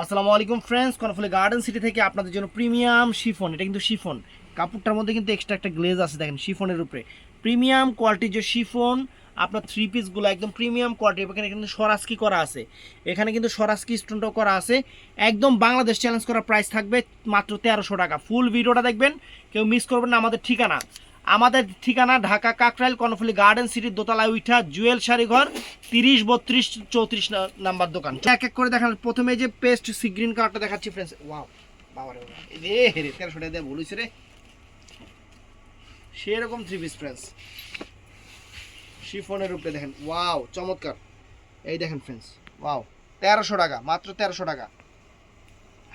আসসালামু আলাইকুম friends কনফুলি garden city থেকে আপনাদের জন্য প্রিমিয়াম শিফন এটা কিন্তু শিফন কাপড়টার মধ্যে কিন্তু এক্সট্রা একটা গ্লেজ আছে, দেখেন শিফনের উপরে। প্রিমিয়াম কোয়ালিটির যে শিফন আপনার থ্রি পিসগুলো একদম প্রিমিয়াম কোয়ালিটি এখানে কিন্তু সরাসকি করা আছে। এখানে কিন্তু সরাসকি স্টোনটাও করা আছে। একদম বাংলাদেশ চ্যালেঞ্জ করা প্রাইস থাকবে মাত্র তেরোশো টাকা। ফুল ভিডিওটা দেখবেন, কেউ মিস করবেন না, আমাদের ঠিকানা। আমাদের ঠিকানা ঢাকা কাকরাইল কর্ণফুলি গার্ডেন সিটির দোতলায় উঠা জুয়েল শাড়ি ঘর তিরিশ বত্রিশ চৌত্রিশ নাম্বার দোকান। এক এক করে দেখান প্রথমে যে পেস্ট সি গ্রিন কালারটা দেখাচ্ছি ফ্রেন্ডস ওয়াও বাবা রে হেরে তেরোশো টাকা রে। সেরকম থ্রি ফ্রেন্ডস দেখেন। চমৎকার। এই দেখেন ফ্রেন্ডস তেরোশো টাকা, মাত্র তেরোশো টাকা।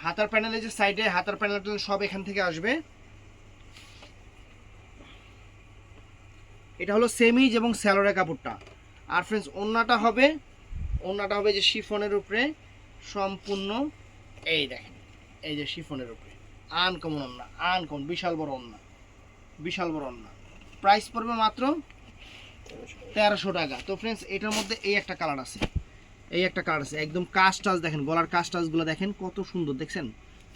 হাতার যে সাইডে হাতার প্যানেল সব এখান থেকে আসবে। এটা হলো সেমিজ এবং স্যালোরে কাপড়টা। আর ফ্রেন্ডস ওন্নাটা হবে ওন্নাটা হবে যে শিফনের উপরে সম্পূর্ণ, এই দেখেন, এই যে শিফনের উপরে। আনকমন ওন্না, আনকমন, বিশাল বড় ওন্না, বিশাল বড় ওন্না। প্রাইস পড়বে মাত্র তেরোশো টাকা। তো ফ্রেন্ডস এটার মধ্যে এই একটা কালার আছে, এই একটা কালার আছে। একদম কাজ টাচ দেখেন, গলার কাজ টাচগুলো দেখেন, কত সুন্দর, দেখছেন?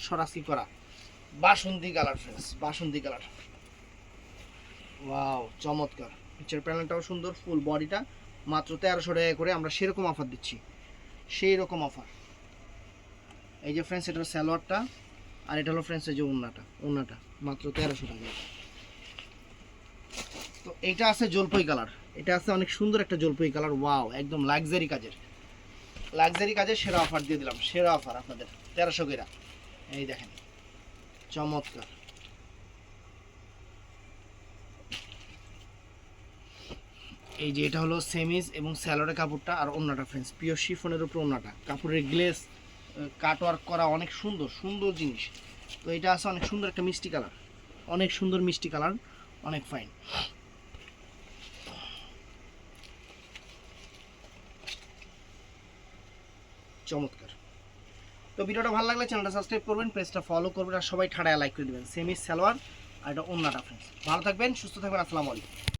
সরাসরি করা। বাসন্তী কালার ফ্রেন্ডস বাসন্তী কালার ওয়াও চমৎকার। নিচের প্যানেলটাও সুন্দর ফুল বডিটা মাত্র তেরোশো টাকা করে আমরা সেরকম অফার দিচ্ছি। সেই রকম অফার এই যে ফ্রেন্ডস এটা স্যালোয়ারটা আর এটা হলো ফ্রেন্ডস এই যে ওন্নাটা ওন্নাটা মাত্র তেরোশো টাকা তো এইটা আছে জলপাই কালার। এটা আছে অনেক সুন্দর একটা জলপাই কালার। ওয়াও একদম লাক্সারি কাজের। লাক্সারি কাজের সেরা অফার দিয়ে দিলাম। সেরা অফার আপনাদের। তেরোশো কেরা এই দেখেন। চমৎকার। এই যে এটা হলো সেমিজ এবং স্যালোডের কাপড়টা আর অন্যটা ফ্রেন্ডস পিওর শিফনের উপর অন্যটা কাপড়ের গ্লেস কাটওয়ার্ক করা অনেক সুন্দর সুন্দর জিনিস। তো এটা আছে অনেক সুন্দর একটা মিষ্টি কালার। অনেক সুন্দর মিষ্টি কালার, অনেক ফাইন চমৎকার। তো ভিডিওটা ভালো লাগলে চ্যানেলটা সাবস্ক্রাইব করবেন পেজটা ফলো করবেন, আর সবাই ঠাড়ায় লাইক করে দেবেন। সেমিজ, সালোয়ার আর এটা অন্যটা ফ্রেন্ডস ভালো থাকবেন, সুস্থ থাকবেন, আসসালামু আলাইকুম।